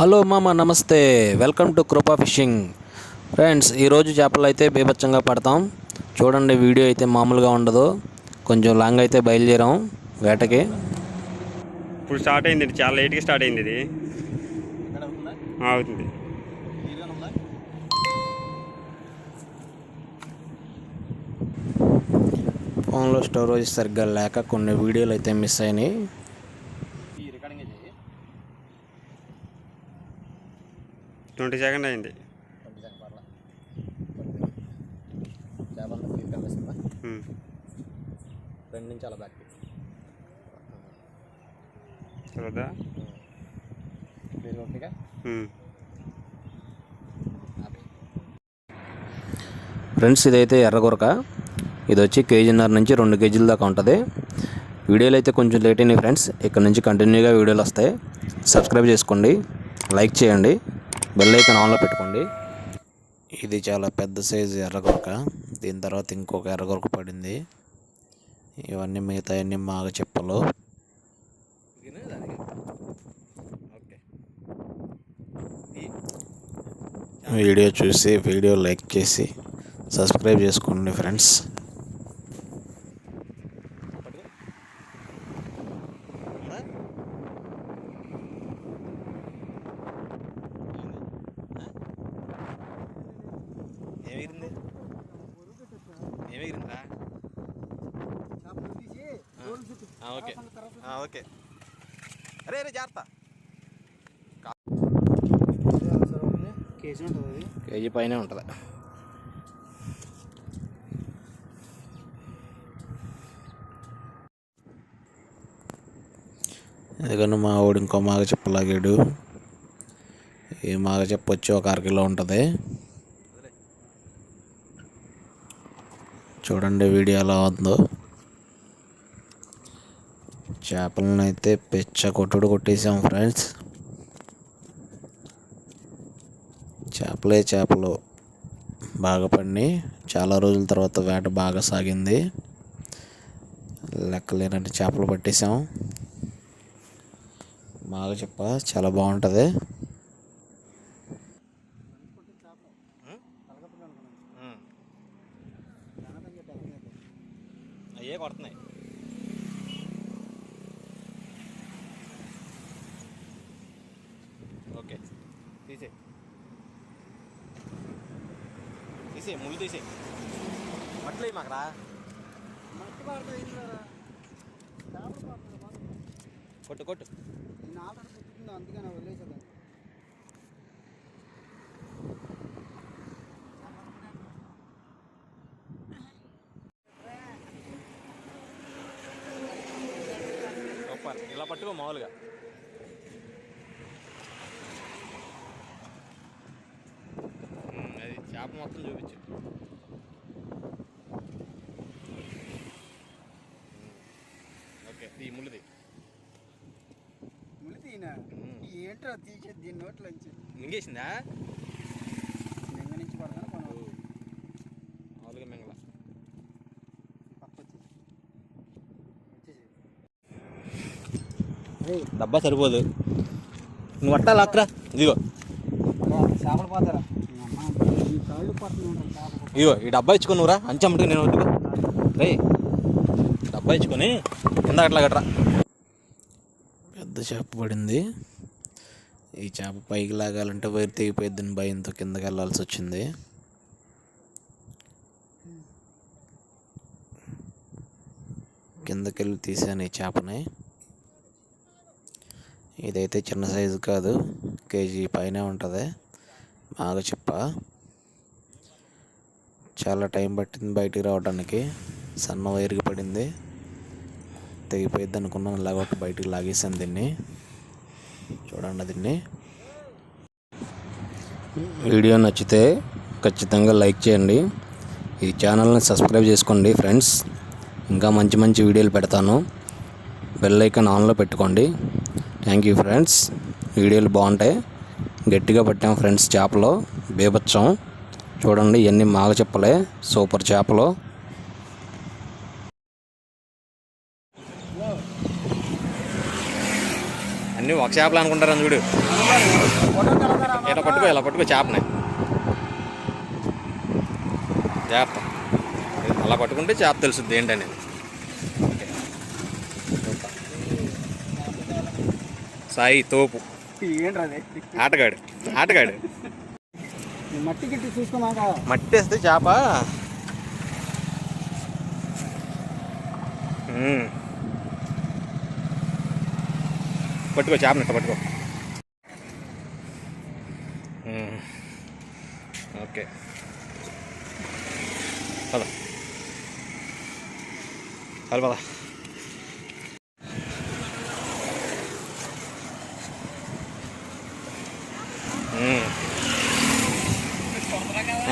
Hello మామ నమస్తే. Welcome to Krupa fishing. Friends ఈరోజు చేపలు అయితే బీభత్సంగా పడతాం. చూడండి వీడియో అయితే మామూలుగా ఉండదు. కొంచెం లాంగ్ అయితే బయలుదేరాం వేటకి. ఇప్పుడు స్టార్ట్ అయింది చాలా లేట్గా స్టార్ట్ అయింది ఇది. అవుతుంది ఫోన్లో స్టోరేజ్ సరిగ్గా లేక కొన్ని వీడియోలు అయితే మిస్ అయినాయి. ట్వంటీ సెకండ్ అయింది. రెండు నుంచి అలా బ్యాక్ ఓకేగా. ఫ్రెండ్స్ ఇదైతే ఎర్రగొరక ఇది వచ్చి కేజీన్నర నుంచి రెండు కేజీల దాకా ఉంటుంది. వీడియోలు అయితే కొంచెం లేట్ అయినాయి ఫ్రెండ్స్. ఇక్కడ నుంచి కంటిన్యూగా వీడియోలు వస్తాయి. సబ్స్క్రైబ్ చేసుకోండి. లైక్ చేయండి. బెల్ ఐకాన్ ఆన్లో పెట్టుకోండి. ఇది చాలా పెద్ద సైజు ఎర్రగొరక. దీని తర్వాత ఇంకొక ఎర్రగొరక పడింది. ఇవన్నీ మిగతా అన్ని మాగ చెప్పలు. వీడియో చూసి వీడియో లైక్ చేసి సబ్స్క్రైబ్ చేసుకోండి ఫ్రెండ్స్. ఏమిగిందిరా ఓకే. ఆ, ఓకే. అరే అరే జాగ్రత్త. కేజీ ఉంటుంది అది కేజీ పైనే ఉంటుంది. ఎందుకంటే మా వాడు ఇంకో మాగ చెప్పలాగాడు ఈ మాగ చెప్ప వచ్చి ఒక అర కిలో ఉంటుంది. చూడండి వీడియో ఎలా ఉందో. చేపలను అయితే పెచ్చ కొట్టుడు కొట్టేసాం ఫ్రెండ్స్. చేపలే చేపలు బాగా పడినాయి చాలా రోజుల తర్వాత వేట బాగా సాగింది. లెక్కలేనట్టు చేపలు పట్టేసాం. బాగా చెప్ప చాలా బాగుంటుంది. అయ్యే కొడుతున్నాయి ఓకే తీసే తీసే ముళ్ళు తీసే మట్లే మాకరా మట్టి. కొట్టు కొట్టు నాలుగు పుట్టుకుంది అందుకని వదిలేసేదాన్ని ఇలా పట్టుకో మామూలుగా. అది చేప మొత్తం చూపించు. ఓకే ఈ ముళ్ళుది ముళ్ళు తీనా. ఏంట్రా తీసేది దీని నోట్లోంచి మింగేసిందా నింగ నుంచి పడతాను కొన మామూలుగా మింగల పక్క వచ్చేసి డబ్బా సరిపోదు. నువ్వు పట్టాలి అక్కడ ఇదిగో. చేపలు పోతారా ఇదిగో ఈ డబ్బా ఇచ్చుకుని నువ్వురా. అంచెమ్మటికి నేను పట్టుకో రే డబ్బా ఇచ్చుకొని కింద అట్లా కట్టరా. పెద్ద చేప పడింది. ఈ చేప పైకి లాగాలంటే వైర్ తెగిపోయిద్దని భయంతో కిందకి వెళ్ళాల్సి వచ్చింది. కిందకెళ్ళి తీసాను ఈ చేపని. ఇదైతే చిన్న సైజు కాదు కేజీ పైన ఉంటుంది. బాగా చెప్ప. చాలా టైం పట్టింది బయటికి రావడానికి సన్న వైర్కి పడింది. తెగిపోయిద్ది అనుకున్నాను లాగొట్టి బయటికి లాగేసాను దీన్ని. చూడండి దీన్ని. వీడియో నచ్చితే ఖచ్చితంగా లైక్ చేయండి. ఈ ఛానల్ని సబ్స్క్రైబ్ చేసుకోండి ఫ్రెండ్స్. ఇంకా మంచి మంచి వీడియోలు పెడతాను. బెల్ ఐకాన్ ఆన్లో పెట్టుకోండి. థ్యాంక్ యూ ఫ్రెండ్స్ వీడియోలు బాగుంటాయి. గట్టిగా పట్టాం ఫ్రెండ్స్ చేపలు. బీభత్సం చూడండి ఇవన్నీ మాగ చెప్పలే. సూపర్ చేపలు. అన్నీ ఒక చేపలు అనుకుంటారని చూడు. ఇలా పట్టుకో ఇలా పట్టుకో చేపనే. జాగ్రత్త. అలా పట్టుకుంటే చేప తెలుసుద్ది ఏంటనేది. సాయి తోపు. ఆటగాడు ఆటగాడు. మట్టి గిట్టి చూసుకున్నాక మట్టి వేస్తే చేప. పట్టుకో చేప నెట్ట పట్టుకో. ఓకే. పద. పద పద.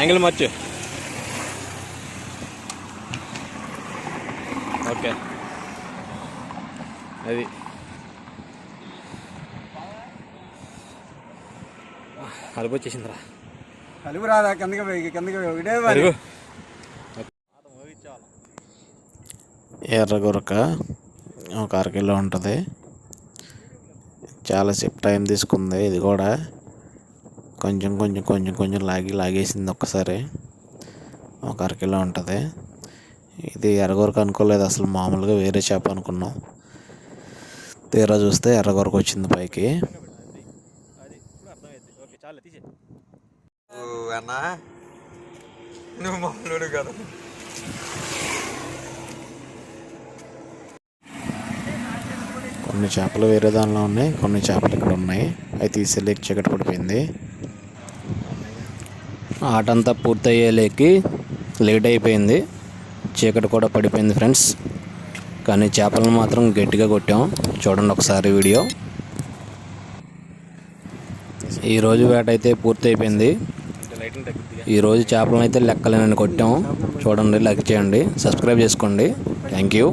యాంగిల్ మార్చు ఓకే అది అలుపు వచ్చేసిందిరా. కలుపు రాదా? కిందకి పోయి కిందకి పోయి. ఇడే అరుగు ఎర్రగొరక ఒక అరకిలో ఉంటుంది. చాలాసేపు టైం తీసుకుంది ఇది కూడా. కొంచెం కొంచెం కొంచెం కొంచెం లాగి లాగేసింది ఒక్కసారి. ఒక అరకిలో ఉంటుంది. ఇది ఎర్రగొరకు అనుకోలేదు అసలు మామూలుగా వేరే చేప అనుకున్నాం. తీరా చూస్తే ఎర్రగొరకు వచ్చింది పైకి. ఓకే చాలు తీసే అన్నా నువ్వు మామూలు కదా. కొన్ని చేపలు వేరే దానిలో ఉన్నాయి కొన్ని చేపలు ఇక్కడ ఉన్నాయి. అవి తీసేలేక చీకటి పడిపోయింది. ఆట అంతా పూర్తయ్యేలేకి లేట్ అయిపోయింది చీకటి కూడా పడిపోయింది ఫ్రెండ్స్. కానీ చేపలను మాత్రం గట్టిగా కొట్టాం. చూడండి ఒకసారి వీడియో. ఈరోజు వేట అయితే పూర్తి అయిపోయింది ఈరోజు చేపలను అయితే లెక్కలేనని కొట్టాం. చూడండి లైక్ చేయండి సబ్స్క్రైబ్ చేసుకోండి. Thank you.